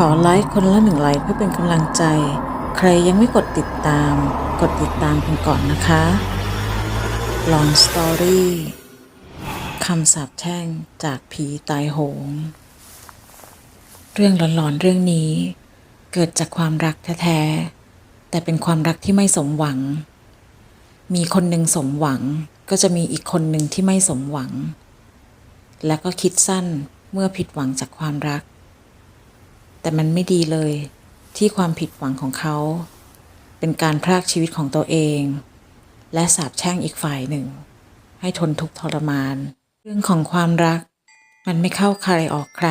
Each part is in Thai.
ขอไลค์คนละหนึ่งไลค์เพื่อเป็นกำลังใจ ใครยังไม่กดติดตาม กดติดตามกันก่อนนะคะ Long Story คำสาปแช่งจากผีตายโหง เรื่องหลอนๆเรื่องนี้ เกิดจากความรักแท้ๆแต่เป็นความรักที่ไม่สมหวัง มีคนหนึ่งสมหวังก็จะมีอีกคนหนึ่งที่ไม่สมหวัง และก็คิดสั้นเมื่อผิดหวังจากความรัก แต่มันไม่ดีเลย ที่ความผิดหวังของเขา เป็นการพรากชีวิตของตัวเอง และสาปแช่งอีกฝ่ายหนึ่ง ให้ทนทุกข์ทรมาน เรื่องของความรัก มันไม่เข้าใครออกใคร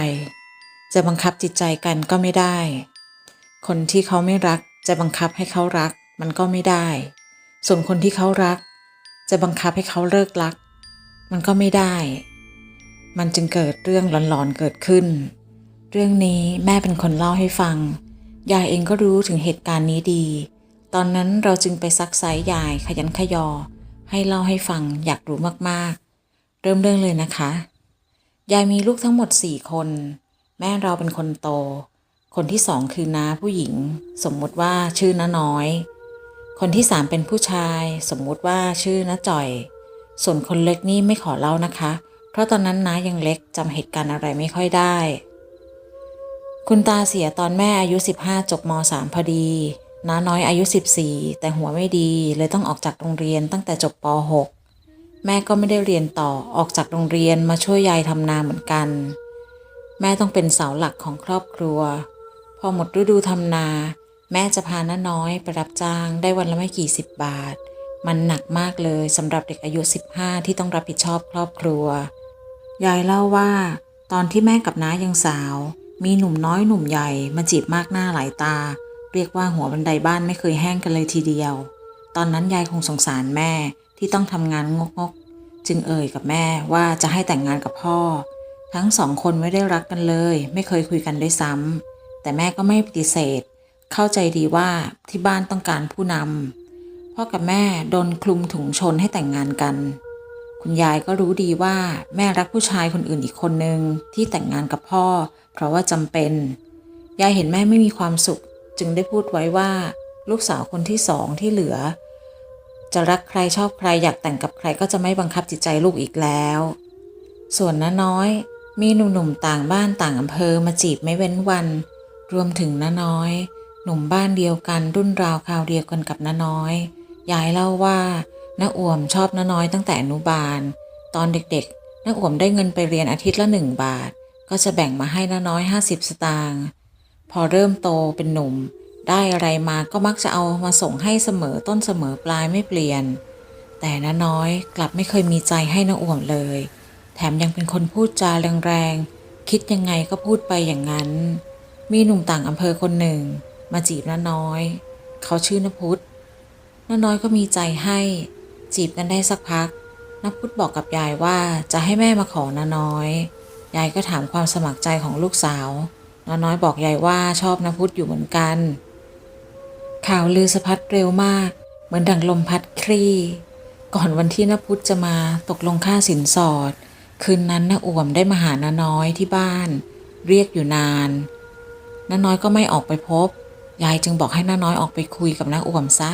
จะบังคับจิตใจกันก็ไม่ได้ คนที่เขาไม่รักจะบังคับให้เขารักมันก็ไม่ได้ ส่วนคนที่เขารัก จะบังคับให้เขาเลิกรัก มันก็ไม่ได้ มันจึงเกิดเรื่องหลอนๆเกิดขึ้น เรื่องนี้แม่เป็นคนเล่าให้ฟัง ยายเองก็รู้ถึงเหตุการณ์นี้ดี ตอนนั้นเราจึงไปซักไซยายขยันขยอ ให้เล่าให้ฟังอยากรู้มากๆ เริ่มเรื่องเลยนะคะ ยายมีลูกทั้งหมดสี่คน แม่เราเป็นคนโต คนที่สองคือน้าผู้หญิง สมมติว่าชื่อน้าน้อย คนที่สามเป็นผู้ชาย สมมุติว่าชื่อน้าจ่อย ส่วนคนเล็กนี่ไม่ขอเล่านะคะ เพราะตอนนั้นน้ายังเล็กจำเหตุการณ์อะไรไม่ค่อยได้ คุณตาเสียตอนแม่อายุ 15 จบม .3 พอดีน้าน้อยอายุ 14 แต่หัวไม่ดีเลยต้องออกจากโรงเรียนตั้งแต่จบป .6 แม่ก็ไม่ได้เรียนต่อออกจากโรงเรียนมาช่วยยายทำนาเหมือนกัน แม่ต้องเป็นเสาหลักของครอบครัว พอหมดฤดูทำนา แม่จะพาน้าน้อยไปรับจ้างได้วันละไม่กี่สิบบาท มันหนักมากเลยสำหรับเด็กอายุ 15 ที่ต้องรับผิดชอบครอบครัว ยายเล่าว่า ตอนที่แม่กับน้ายังสาว มีหนุ่มน้อยหนุ่มใหญ่มาจีบมากหน้าหลายตา เรียกว่าหัวบันไดบ้านไม่เคยแห้งกันเลยทีเดียว ตอนนั้นยายคงสงสารแม่ที่ต้องทำงานงกๆ จึงเอ่ยกับแม่ว่าจะให้แต่งงานกับพ่อ ทั้งสองคนไม่ได้รักกันเลย ไม่เคยคุยกันด้วยซ้ำแต่แม่ก็ไม่ปฏิเสธ เข้าใจดีว่าที่บ้านต้องการผู้นำพ่อกับแม่โดนคลุมถุงชนให้แต่งงานกันคุณยายก็รู้ดีว่าแม่รักผู้ชายคนอื่นอีกคนนึงที่แต่งงานกับพ่อ เพราะว่าจำเป็น ยายเห็นแม่ไม่มีความสุข จึงได้พูดไว้ว่า ลูกสาวคนที่สองที่เหลือ จะรักใครชอบใครอยากแต่งกับใครก็จะไม่บังคับจิตใจลูกอีกแล้ว ส่วนน้าน้อยมีหนุ่มๆต่างบ้านต่างอำเภอมาจีบไม่เว้นวัน รวมถึงน้าน้อย หนุ่มบ้านเดียวกันรุ่นราวคราวเดียวกันกับน้าน้อย ยายเล่าว่าน้าอ่วมชอบน้าน้อยตั้งแต่อนุบาล ตอนเด็กๆน้าอ่วมได้เงินไปเรียนอาทิตย์ละหนึ่งบาท ก็จะแบ่งมาให้น้าน้อย 50 สตางค์พอเริ่มโตเป็นหนุ่ม ได้อะไรมาก็มักจะเอามาส่งให้เสมอต้นเสมอปลายไม่เปลี่ยน แต่น้าน้อยกลับไม่เคยมีใจให้น้าอ่วมเลย แถมยังเป็นคนพูดจาแรงๆคิดยังไงก็พูดไปอย่างนั้น มีหนุ่มต่างอำเภอคนหนึ่ง มาจีบน้าน้อย เขาชื่อนพุทธน้าน้อยก็มีใจให้จีบกันได้สักพักนพุทธบอกกับยายว่าจะให้แม่มาขอน้าน้อย ยายก็ถามความสมัครใจของลูกสาวน้าน้อยบอกยายว่าชอบนพุทธอยู่เหมือนกัน ข่าวลือสะพัดเร็วมาก เหมือนดังลมพัดคลี่ ก่อนวันที่นพุทธจะมาตกลงค่าสินสอด คืนนั้นน้าอ่วมได้มาหาน้าน้อยที่บ้าน เรียกอยู่นานน้าน้อยก็ไม่ออกไปพบ ยายจึงบอกให้น้าน้อยออกไปคุยกับน้าอ่วมซะ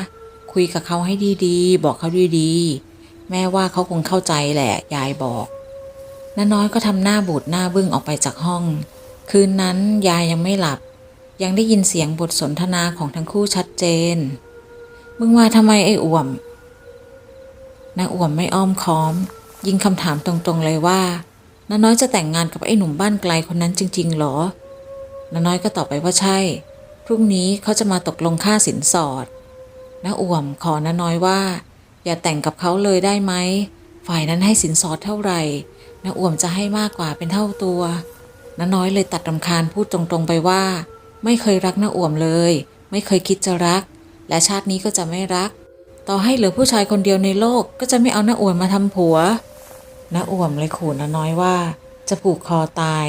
คุยกับเขาให้ดีๆ บอกเขาดีๆ แม่ว่าเขาคงเข้าใจแหละ ยายบอก น้าน้อยก็ทำหน้าบูดหน้าบึ้งออกไปจากห้อง คืนนั้นยายยังไม่หลับ ยังได้ยินเสียงบทสนทนาของทั้งคู่ชัดเจน มึงมาทำไมไอ้อ่วมน้าอ่วมไม่อ้อมค้อม ยิงคำถามตรงๆเลยว่าน้าน้อยจะแต่งงานกับไอ้หนุ่มบ้านไกลคนนั้นจริง ๆ หรอน้าน้อยก็ตอบไปว่าใช่ พรุ่งนี้เขาจะมาตกลงค่าสินสอดน้าอ่วมขอน้าน้อยว่า อย่าแต่งกับเขาเลยได้ไหม ฝ่ายนั้นให้สินสอดเท่าไหร่น้าอ่วมจะให้มากกว่าเป็นเท่าตัวน้าน้อยเลยตัดรำคาญพูดตรงๆไปว่า ไม่เคยรักน้าอ่วมเลย ไม่เคยคิดจะรัก และชาตินี้ก็จะไม่รัก ต่อให้เหลือผู้ชายคนเดียวในโลกก็จะไม่เอาน้าอ่วมมาทำผัวน้าอ่วมเลยขู่น้าน้อยว่า จะผูกคอตาย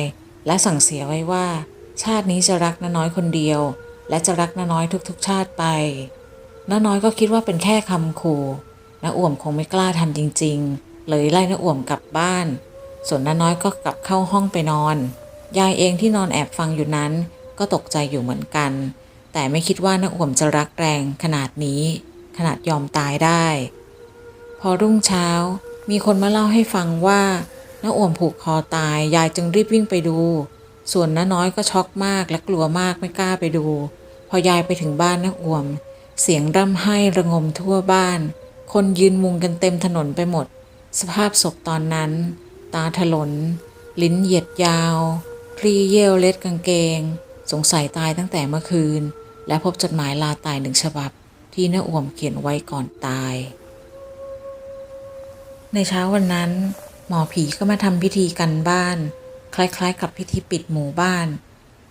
และสั่งเสียไว้ว่า ชาตินี้จะรักน้าน้อยคนเดียว และจะรักน้าน้อยทุกๆ ชาติไปน้าน้อยก็คิดว่าเป็นแค่คำขู่ น้าอ่วมคงไม่กล้าทำจริง ๆ เลยไล่น้าอ่วมกลับบ้าน ส่วนน้าน้อยก็กลับเข้าห้องไปนอน ยายเองที่นอนแอบฟังอยู่นั้น ก็ตกใจอยู่เหมือนกัน แต่ไม่คิดว่าน้าอ่วมจะรักแรงขนาดนี้ ขนาดยอมตายได้ พอรุ่งเช้า มีคนมาเล่าให้ฟังว่าน้าอ่วมผูกคอตาย ยายจึงรีบวิ่งไปดู ส่วนน้าน้อยก็ช็อกมากและกลัวมากไม่กล้าไปดู พอยายไปถึงบ้านน้าอ่วม เสียงร่ำไห้ระงมทั่วบ้าน คนยืนมุงกันเต็มถนนไปหมด สภาพศพตอนนั้น ตาถลน ลิ้นเหยียดยาวครีเยี่ยวเล็ดกางเกง สงสัยตายตั้งแต่เมื่อคืน และพบจดหมายลาตายหนึ่งฉบับ ที่น้าอ่วมเขียนไว้ก่อนตาย ในเช้าวันนั้น หมอผีก็มาทำพิธีกันบ้าน คล้ายๆ กับพิธีปิดหมู่บ้าน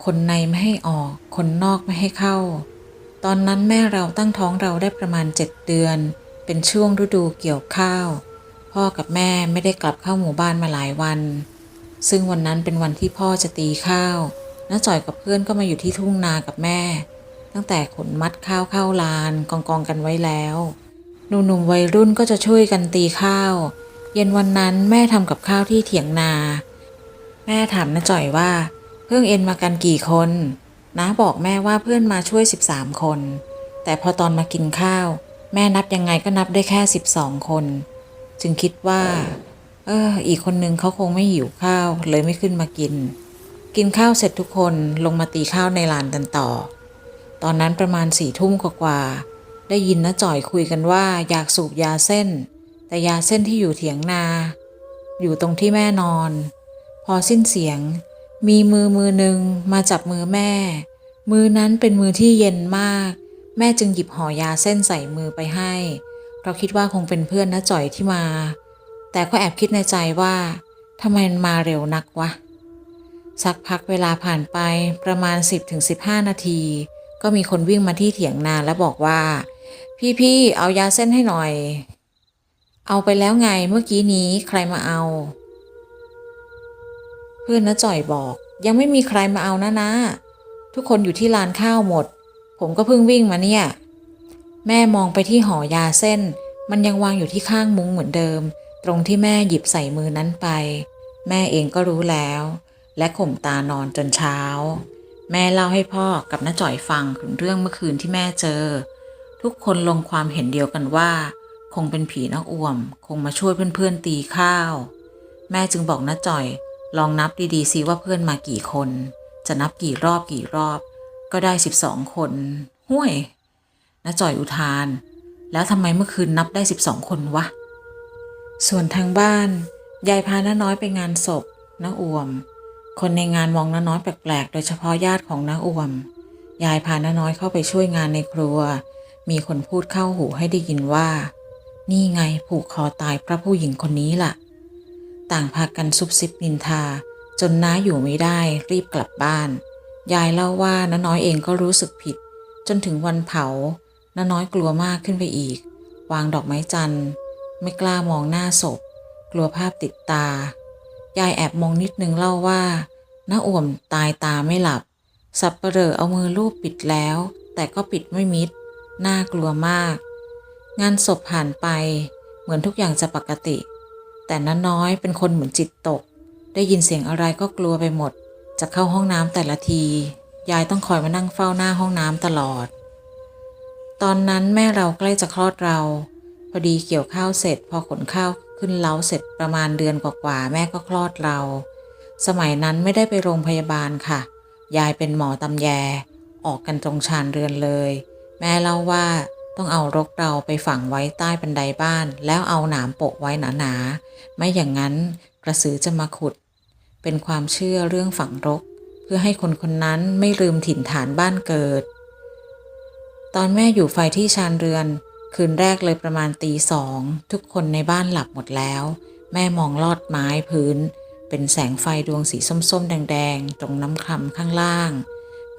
คนในไม่ให้ออก คนนอกไม่ให้เข้า ตอนนั้นแม่เราตั้งท้องเราได้ประมาณเจ็ดเดือน เป็นช่วงฤดูเกี่ยวข้าว พ่อกับแม่ไม่ได้กลับเข้าหมู่บ้านมาหลายวัน ซึ่งวันนั้นเป็นวันที่พ่อจะตีข้าวน้าจ่อยกับเพื่อนก็มาอยู่ที่ทุ่งนากับแม่ ตั้งแต่ขนมัดข้าวเข้าลานกองกองกันไว้แล้วหนุ่มๆวัยรุ่นก็จะช่วยกันตีข้าว เย็นวันนั้นแม่ทำกับข้าวที่เถียงนา แม่ถามน้าจ่อยว่า เพื่อนเอ็นมากันกี่คนน้าบอกแม่ว่าเพื่อนมาช่วย 13 คน แต่พอตอนมากินข้าว แม่นับยังไงก็นับได้แค่12คน จึงคิดว่า เออ อีกคนนึงเขาคงไม่หิวข้าวเลยไม่ขึ้นมากิน กินข้าวเสร็จทุกคนลงมาตีข้าวในลานกันต่อ ตอนนั้นประมาณสี่ทุ่มกว่าได้ยินน้าจ่อยคุยกันว่าอยากสูบยาเส้น แต่ยาเส้นที่อยู่เถียงนา อยู่ตรงที่แม่นอน พอสิ้นเสียง มีมือมือหนึ่งมาจับมือแม่ มือนั้นเป็นมือที่เย็นมาก แม่จึงหยิบห่อยาเส้นใส่มือไปให้เพราะคิดว่าคงเป็นเพื่อนน้าจ่อยที่มา แต่ก็แอบคิดในใจว่าทำไมมันมาเร็วนักวะ สักพักเวลาผ่านไปประมาณ 10-15 นาที ก็มีคนวิ่งมาที่เถียงนาแล้วบอกว่า พี่ๆเอายาเส้นให้หน่อย เอาไปแล้วไงเมื่อกี้นี้ใครมาเอา เพื่อนน้าจ่อยบอก ยังไม่มีใครมาเอานะนะ ทุกคนอยู่ที่ลานข้าวหมด ผมก็เพิ่งวิ่งมาเนี่ย แม่มองไปที่ห่อยาเส้น มันยังวางอยู่ที่ข้างมุ้งเหมือนเดิม ตรงที่แม่หยิบใส่มือนั้นไป แม่เองก็รู้แล้ว และข่มตานอนจนเช้า แม่เล่าให้พ่อกับน้าจ่อยฟังถึงเรื่องเมื่อคืนที่แม่เจอ ทุกคนลงความเห็นเดียวกันว่า คงเป็นผีนักอ่วม คงมาช่วยเพื่อนๆตีข้าว แม่จึงบอกน้าจ่อย ลองนับดีๆซิว่าเพื่อนมากี่คน จะนับกี่รอบกี่รอบ ก็ได้สิบสองคนห้วยน้าจ่อยอุทาน แล้วทำไมเมื่อคืนนับได้สิบสองคนวะ ส่วนทางบ้าน ยายพาน้าน้อยไปงานศพน้าอ่วม คนในงานมองน้าน้อยแปลกๆ โดยเฉพาะญาติของน้าอ่วม ยายพาน้าน้อยเข้าไปช่วยงานในครัว มีคนพูดเข้าหูให้ได้ยินว่า นี่ไงผูกคอตายพระผู้หญิงคนนี้ล่ะ ต่างพากันซุบซิบนินทา จนน้าอยู่ไม่ได้รีบกลับบ้าน ยายเล่าว่าน้าน้อยเองก็รู้สึกผิด จนถึงวันเผาน้าน้อยกลัวมากขึ้นไปอีก วางดอกไม้จันทร์ ไม่กล้ามองหน้าศพ กลัวภาพติดตา ยายแอบมองนิดนึงเล่าว่าน้าอ่วมตายตาไม่หลับ สับเปลอเอามือลูบปิดแล้ว แต่ก็ปิดไม่มิด น่ากลัวมาก งานศพผ่านไป เหมือนทุกอย่างจะปกติ แต่น้าน้อยเป็นคนเหมือนจิตตก ได้ยินเสียงอะไรก็กลัวไปหมด จะเข้าห้องน้ำแต่ละที ยายต้องคอยมานั่งเฝ้าหน้าห้องน้ำตลอด ตอนนั้นแม่เราใกล้จะคลอดเรา พอดีเกี่ยวข้าวเสร็จ พอขนข้าวขึ้นเล้าเสร็จประมาณเดือนกว่าๆแม่ก็คลอดเรา สมัยนั้นไม่ได้ไปโรงพยาบาลค่ะ ยายเป็นหมอตำแย ออกกันตรงชานเรือนเลย แม่เล่าว่าต้องเอารกเราไปฝังไว้ใต้บันไดบ้าน แล้วเอาหนามโปะไว้หนาๆไม่อย่างนั้นกระสือจะมาขุด เป็นความเชื่อเรื่องฝังรก เพื่อให้คนคนนั้นไม่ลืมถิ่นฐานบ้านเกิด ตอนแม่อยู่ไฟที่ชานเรือน คืนแรกเลยประมาณตีสองทุกคนในบ้านหลับหมดแล้ว แม่มองลอดไม้พื้น เป็นแสงไฟดวงสีส้มๆ แดงๆ ตรงน้ำคลำข้างล่าง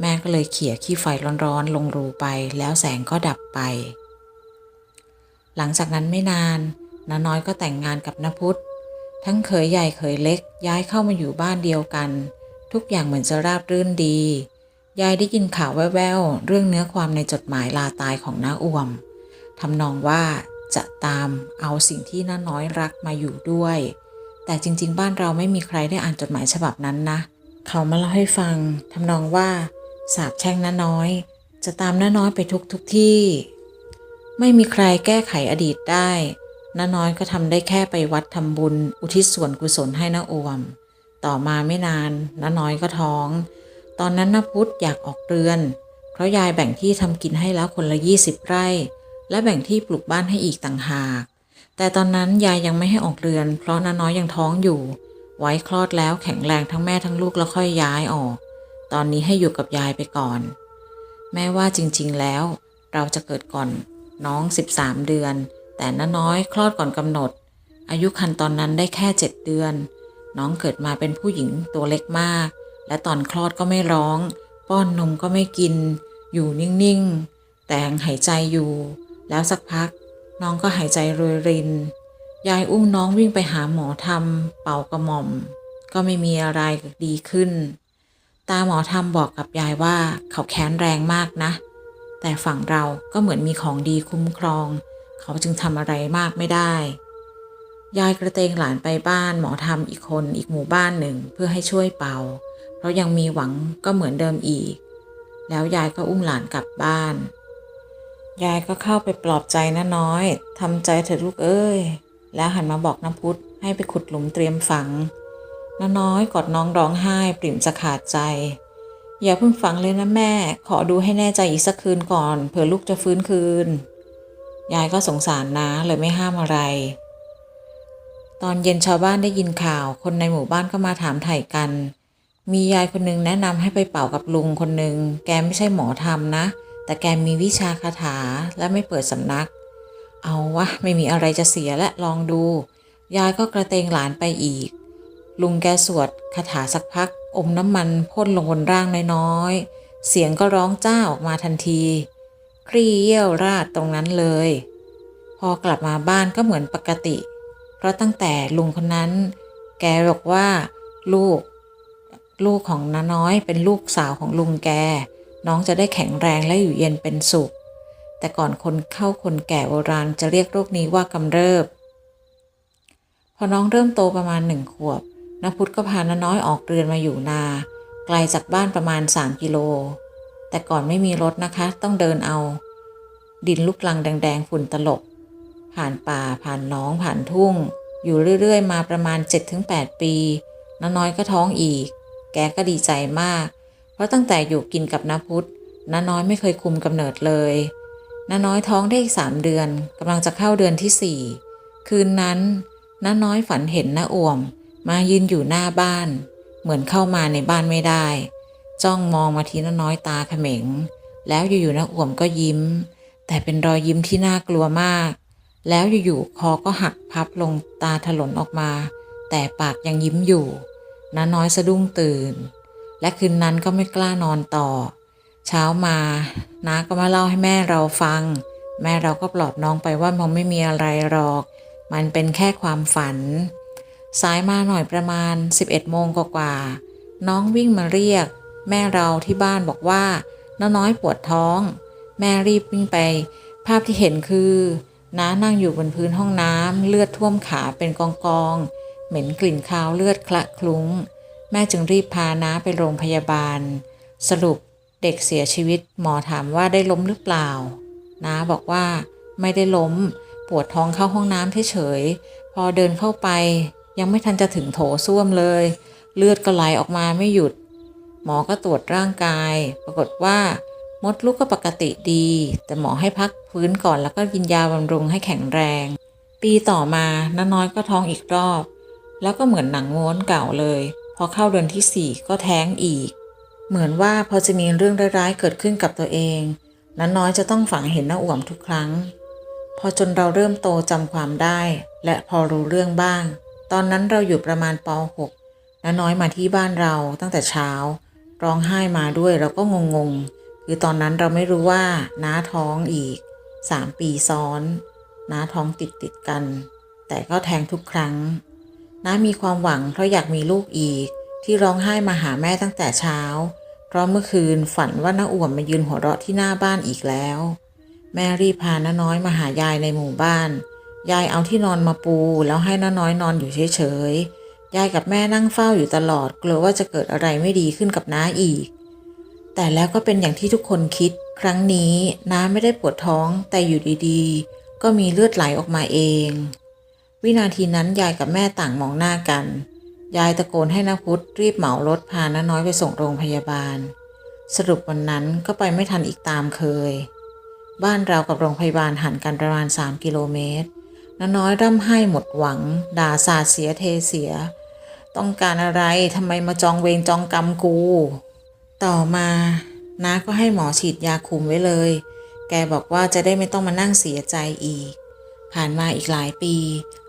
แม่ก็เลยเขี่ยขี้ไฟร้อนๆ ลงรูไป แล้วแสงก็ดับไป หลังจากนั้นไม่นานน้าน้อยก็แต่งงานกับนพุทธ ทั้งเขยใหญ่เขยเล็ก ย้ายเข้ามาอยู่บ้านเดียวกัน ทุกอย่างเหมือนจะราบรื่นดี ยายได้ยินข่าวแว่วๆ เรื่องเนื้อความในจดหมายลาตายของน้าอ่วมทำนองว่าจะตามเอาสิ่งที่น้าน้อยรักมาอยู่ด้วย แต่จริง ๆ บ้านเราไม่มีใครได้อ่านจดหมายฉบับนั้นนะ เขามาเล่าให้ฟังทำนองว่าสาบแช่งน้าน้อย จะตามน้าน้อยไปทุกทุกที่ ไม่มีใครแก้ไขอดีตได้ น้าน้อยก็ทำได้แค่ไปวัดทำบุญ อุทิศส่วนกุศลให้น้าอวมต่อมาไม่นานน้าน้อยก็ท้อง ตอนนั้นน้าพุธอยากออกเรือน เพราะยายแบ่งที่ทำกินให้แล้วคนละยี่สิบไร่ และแบ่งที่ปลูกบ้านให้อีกต่างหาก แต่ตอนนั้นยายยังไม่ให้ออกเรือน เพราะน้าน้อยยังท้องอยู่ ไว้คลอดแล้วแข็งแรงทั้งแม่ทั้งลูกแล้วค่อยย้ายออก ตอนนี้ให้อยู่กับยายไปก่อน แม่ว่าจริงๆแล้ว เราจะเกิดก่อนน้อง 13 เดือน แต่น้าน้อยคลอดก่อนกำหนด อายุคันตอนนั้นได้แค่ 7 เดือน น้องเกิดมาเป็นผู้หญิงตัวเล็กมาก และตอนคลอดก็ไม่ร้อง ป้อนนมก็ไม่กิน อยู่นิ่งๆ แต่งหายใจอยู่ แล้วสักพัก น้องก็หายใจรวยริน ยายอุ้มน้องวิ่งไปหาหมอทำเป่ากระหม่อม ก็ไม่มีอะไรดีขึ้น ตาหมอทำบอกกับยายว่าเขาแค้นแรงมากนะ แต่ฝั่งเราก็เหมือนมีของดีคุ้มครอง เขาจึงทำอะไรมากไม่ได้ ยายกระเตงหลานไปบ้านหมอทำอีกคนอีกหมู่บ้านหนึ่งเพื่อให้ช่วยเป่า เพราะยังมีหวังก็เหมือนเดิมอีก แล้วยายก็อุ้มหลานกลับบ้าน ยายก็เข้าไปปลอบใจน้าน้อยทำใจเถอะลูกเอ้ย แล้วหันมาบอกน้ำพุธให้ไปขุดหลุมเตรียมฝังน้าน้อยกอดน้องร้องไห้ปริ่มจะขาดใจ อย่าเพิ่งฝังเลยนะแม่ ขอดูให้แน่ใจอีกสักคืนก่อน เผื่อลูกจะฟื้นคืน ยายก็สงสารนะเลยไม่ห้ามอะไร ตอนเย็นชาวบ้านได้ยินข่าว คนในหมู่บ้านก็มาถามไถ่กัน มียายคนหนึงแนะนำให้ไปเป่ากับลุงคนหนึ่งแกไม่ใช่หมอทำนะ แต่แกมีวิชาคาถาและไม่เปิดสำนัก เอาวะไม่มีอะไรจะเสียและลองดู ยายก็กระเตงหลานไปอีก ลุงแกสวดคาถาสักพัก อมน้ำมันพ่นลงบนร่างน้อยๆเสียงก็ร้องจ้าออกมาทันที ครี่เยี่ยวราดตรงนั้นเลย พอกลับมาบ้านก็เหมือนปกติ เพราะตั้งแต่ลุงคนนั้น แกบอกว่า ลูก ลูกของน้าน้อยเป็นลูกสาวของลุงแก น้องจะได้แข็งแรงและอยู่เย็นเป็นสุข แต่ก่อนคนเข้าคนแก่โบราณจะเรียกโรคนี้ว่ากำเริบ พอน้องเริ่มโตประมาณหนึ่งขวบนพุทธก็พาน้าน้อยออกเรือนมาอยู่นา ไกลจากบ้านประมาณ 3 กิโล แต่ก่อนไม่มีรถนะคะ ต้องเดินเอา ดินลูกลังแดง ๆ ฝุ่นตลบ ผ่านป่าผ่านน้องผ่านทุ่ง อยู่เรื่อย ๆ มาประมาณ 7-8 ปีน้าน้อยก็ท้องอีก แกก็ดีใจมาก เพราะตั้งแต่อยู่กินกับน้าพุทธน้าน้อยไม่เคยคุมกำเนิดเลยน้าน้อยท้องได้อีกสามเดือนกำลังจะเข้าเดือนที่สี่คืนนั้นน้าน้อยฝันเห็นน้าอ่วม มายืนอยู่หน้าบ้าน เหมือนเข้ามาในบ้านไม่ได้ จ้องมองมาที่น้าน้อยตาเขม็ง แล้วอยู่ๆน้าอ่วมก็ยิ้ม แต่เป็นรอยยิ้มที่น่ากลัวมาก แล้วอยู่ๆคอก็หักพับลงตาถลนออกมา แต่ปากยังยิ้มอยู่น้าน้อยสะดุ้งตื่น และคืนนั้นก็ไม่กล้านอนต่อ เช้ามาน้าก็มาเล่าให้แม่เราฟัง แม่เราก็ปลอบน้องไปว่ามันไม่มีอะไรหรอก มันเป็นแค่ความฝัน สายมาหน่อยประมาณ 11โมงกว่าๆน้องวิ่งมาเรียก แม่เราที่บ้านบอกว่าน้าน้อยปวดท้อง แม่รีบวิ่งไป ภาพที่เห็นคือน้านั่งอยู่บนพื้นห้องน้ำเลือดท่วมขาเป็นกองกองๆเหม็นกลิ่นคาวเลือดคละคลุ้ง แม่จึงรีบพาน้าไปโรงพยาบาล สรุปเด็กเสียชีวิตหมอถามว่าได้ล้มหรือเปล่า น้าบอกว่าไม่ได้ล้ม ปวดท้องเข้าห้องน้ำเฉยๆพอเดินเข้าไป ยังไม่ทันจะถึงโถส้วมเลย เลือดก็ไหลออกมาไม่หยุด หมอก็ตรวจร่างกาย ปรากฏว่ามดลูกก็ปกติดี แต่หมอให้พักฟื้นก่อนแล้วก็กินยาบำรุงให้แข็งแรง ปีต่อมาน้าน้อยก็ท้องอีกรอบ แล้วก็เหมือนหนังม้วนเก่าเลย พอเข้าเดือนที่สี่ก็แท้งอีก เหมือนว่าพอจะมีเรื่องร้ายๆเกิดขึ้นกับตัวเองน้าน้อยจะต้องฝังเห็นหน้าอ่วมทุกครั้ง พอจนเราเริ่มโตจำความได้ และพอรู้เรื่องบ้าง ตอนนั้นเราอยู่ประมาณป .6 น้าน้อยมาที่บ้านเราตั้งแต่เช้า ร้องไห้มาด้วยเราก็งงๆ คือตอนนั้นเราไม่รู้ว่าน้าท้องอีก 3 ปีซ้อนน้าท้องติดติดกัน แต่ก็แทงทุกครั้งน้ามีความหวังเพราะอยากมีลูกอีก ที่ร้องไห้มาหาแม่ตั้งแต่เช้า เพราะเมื่อคืนฝันว่าน้าอ่วมมายืนหัวเราะที่หน้าบ้านอีกแล้ว แม่รีบพาน้าน้อยมาหายายในหมู่บ้าน ยายเอาที่นอนมาปูแล้วให้น้าน้อยนอนอยู่เฉยๆ ยายกับแม่นั่งเฝ้าอยู่ตลอด กลัวว่าจะเกิดอะไรไม่ดีขึ้นกับน้าอีก แต่แล้วก็เป็นอย่างที่ทุกคนคิด ครั้งนี้น้าไม่ได้ปวดท้องแต่อยู่ดีๆ ก็มีเลือดไหลออกมาเอง วินาทีนั้นยายกับแม่ต่างมองหน้ากัน ยายตะโกนให้นาพุทธรีบเหมารถพาน้าน้อยไปส่งโรงพยาบาล สรุปวันนั้นก็ไปไม่ทันอีกตามเคย บ้านเรากับโรงพยาบาลห่างกันประมาณ 3 กิโลเมตรน้าน้อยร่ำไห้หมดหวัง ด่าสาดเสียเทเสีย ต้องการอะไรทำไมมาจองเวรจองกรรมกู ต่อมาน้าก็ให้หมอฉีดยาคุมไว้เลย แกบอกว่าจะได้ไม่ต้องมานั่งเสียใจอีก ผ่านมาอีกหลายปี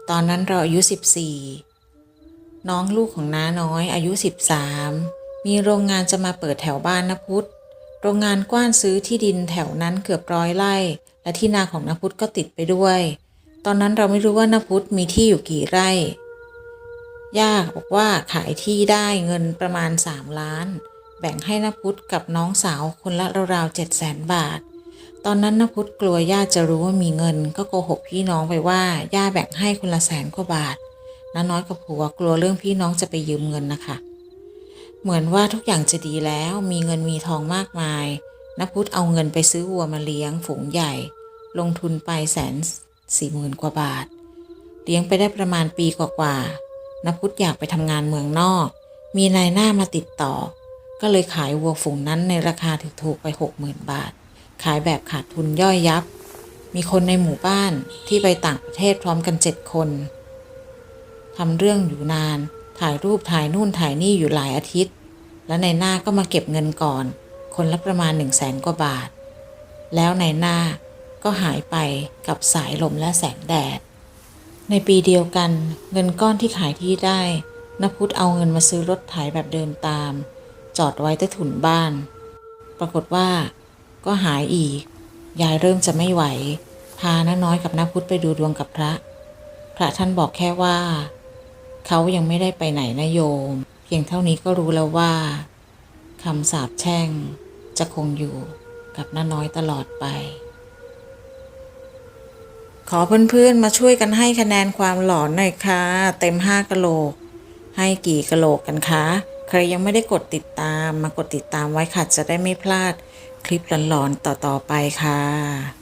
ตอนนั้นเราอายุ 14 น้องลูกของน้าน้อยอายุ 13 มีโรงงานจะมาเปิดแถวบ้านนพุทธโรงงานกว้านซื้อที่ดินแถวนั้นเกือบร้อยไร่ และที่นาของนพุทธก็ติดไปด้วย ตอนนั้นเราไม่รู้ว่านพุทธมีที่อยู่กี่ไร่ ย่าบอกว่าขายที่ได้เงินประมาณ 3 ล้าน แบ่งให้นพุทธกับน้องสาวคนละราวๆเจ็ดแสนบาท ตอนนั้นนพุทธกลัวย่าจะรู้ว่ามีเงิน ก็โกหกพี่น้องไปว่าย่าแบ่งให้คนละแสนกว่าบาทน้าน้อยกับผัวกลัวเรื่องพี่น้องจะไปยืมเงินนะคะ เหมือนว่าทุกอย่างจะดีแล้วมีเงินมีทองมากมายนพุทธเอาเงินไปซื้อวัวมาเลี้ยงฝูงใหญ่ ลงทุนไปแสนสี่หมื่นกว่าบาท เลี้ยงไปได้ประมาณปีกว่าๆ นพุทธอยากไปทำงานเมืองนอก มีนายหน้ามาติดต่อ ก็เลยขายวัวฝูงนั้นในราคาถูกๆไปหกหมื่นบาท ขายแบบขาดทุนย่อยยับ มีคนในหมู่บ้านที่ไปต่างประเทศพร้อมกันเจ็ดคนทำเรื่องอยู่นาน ถ่ายรูปถ่ายนู่นถ่ายนี่อยู่หลายอาทิตย์ แล้วนายหน้าก็มาเก็บเงินก่อน คนละประมาณหนึ่งแสนกว่าบาท แล้วนายหน้าก็หายไปกับสายลมและแสงแดด ในปีเดียวกัน เงินก้อนที่ขายที่ได้นพุทธเอาเงินมาซื้อรถไถแบบเดินตาม จอดไว้ใต้ถุนบ้าน ปรากฏว่า ก็หายอีก ยายเริ่มจะไม่ไหว พาน้าน้อยกับน้าพุทธไปดูดวงกับพระ พระท่านบอกแค่ว่า เขายังไม่ได้ไปไหนนะโยม เพียงเท่านี้ก็รู้แล้วว่าคำสาปแช่งจะคงอยู่กับน้าน้อยตลอดไป ขอเพื่อนๆมาช่วยกันให้คะแนนความหลอนหน่อยค่ะ เต็มห้ากะโหลก ให้กี่กะโหลกกันคะ ใครยังไม่ได้กดติดตามมากดติดตามไว้ค่ะจะได้ไม่พลาดคลิปหลอนๆต่อๆไปค่ะ